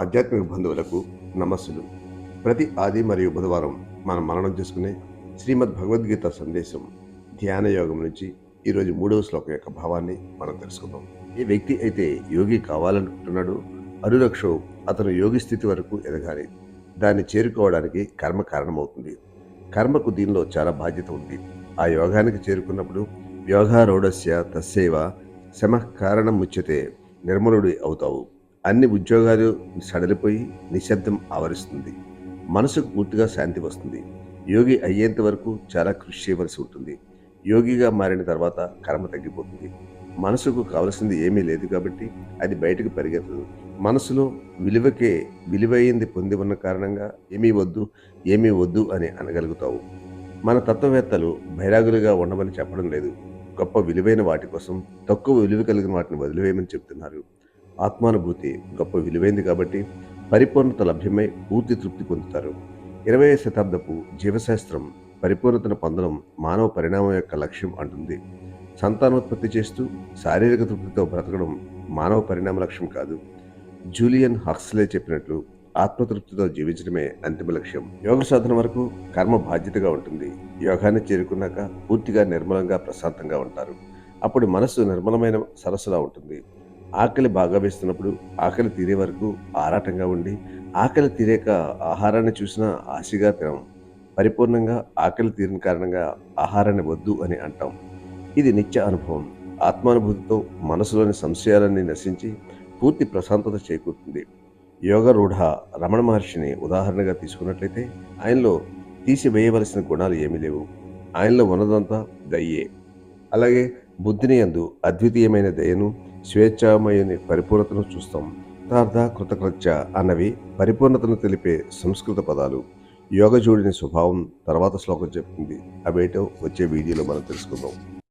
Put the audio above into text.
ఆధ్యాత్మిక బంధువులకు నమస్సులు. ప్రతి ఆది మరియు బుధవారం మనం మరణం చేసుకునే శ్రీమద్ భగవద్గీత సందేశం ధ్యాన యోగం నుంచి ఈరోజు మూడవ శ్లోకం యొక్క భావాన్ని మనం తెలుసుకుందాం. ఏ వ్యక్తి అయితే యోగి కావాలనుకుంటున్నాడో అనురక్షో అతను యోగి స్థితి వరకు ఎదగాలి. దాన్ని చేరుకోవడానికి కర్మ కారణమవుతుంది. కర్మకు దీనిలో చాలా బాధ్యత ఉంది. ఆ యోగానికి చేరుకున్నప్పుడు యోగారూఢస్య తస్సేవ శమ కారణం ముచ్చితే నిర్మలుడి అవుతావు. అన్ని ఉద్యోగాలు సడలిపోయి నిశ్శబ్దం ఆవరిస్తుంది. మనసుకు పూర్తిగా శాంతి వస్తుంది. యోగి అయ్యేంత వరకు చాలా కృషి చేయవలసి ఉంటుంది. యోగిగా మారిన తర్వాత కర్మ తగ్గిపోతుంది. మనసుకు కావలసింది ఏమీ లేదు కాబట్టి అది బయటకు పరిగెత్తదు. మనసులో విలువకే విలువైంది పొంది ఉన్న కారణంగా ఏమీ వద్దు ఏమీ వద్దు అని అనగలుగుతావు. మన తత్వవేత్తలు బైరాగులుగా ఉండమని చెప్పడం లేదు. గొప్ప విలువైన వాటి కోసం తక్కువ విలువ కలిగిన వాటిని వదిలివేయమని చెప్తున్నారు. ఆత్మానుభూతి గొప్ప విలువైంది కాబట్టి పరిపూర్ణత లభ్యమై పూర్తి తృప్తి పొందుతారు. ఇరవై శతాబ్దపు జీవశాస్త్రం పరిపూర్ణతను పొందడం మానవ పరిణామం యొక్క లక్ష్యం అంటుంది. సంతానోత్పత్తి చేస్తూ శారీరక తృప్తితో బ్రతకడం మానవ పరిణామ లక్ష్యం కాదు. జూలియన్ హక్స్లే చెప్పినట్లు ఆత్మతృప్తితో జీవించడమే అంతిమ లక్ష్యం. యోగ సాధన వరకు కర్మ బాధ్యతగా ఉంటుంది. యోగాన్ని చేరుకున్నాక పూర్తిగా నిర్మలంగా ప్రశాంతంగా ఉంటారు. అప్పుడు మనస్సు నిర్మలమైన సరస్సులా ఉంటుంది. ఆకలి బాగా వేస్తున్నప్పుడు ఆకలి తీరే వరకు ఆరాటంగా ఉండి ఆకలి తీరేక ఆహారాన్ని చూసినా ఆశగా తినం. పరిపూర్ణంగా ఆకలి తీరిన కారణంగా ఆహారాన్ని వద్దు అని అంటాం. ఇది నిత్య అనుభవం. ఆత్మానుభూతితో మనసులోని సంశయాలన్నీ నశించి పూర్తి ప్రశాంతత చేకూరుతుంది. యోగ రూఢ రమణ మహర్షిని ఉదాహరణగా తీసుకున్నట్లయితే ఆయనలో తీసివేయవలసిన గుణాలు ఏమీ లేవు. ఆయనలో ఉన్నదంతా దయ్యే అలాగే బుద్ధిని అందు అద్వితీయమైన దయను స్వేచ్ఛామయుని పరిపూర్ణతను చూస్తాం. తార్థ కృతకృత్య అన్నవి పరిపూర్ణతను తెలిపే సంస్కృత పదాలు. యోగజూడిని స్వభావం తర్వాత శ్లోకం చెప్తుంది అవేటో వచ్చే వీడియోలో మనం తెలుసుకుందాం.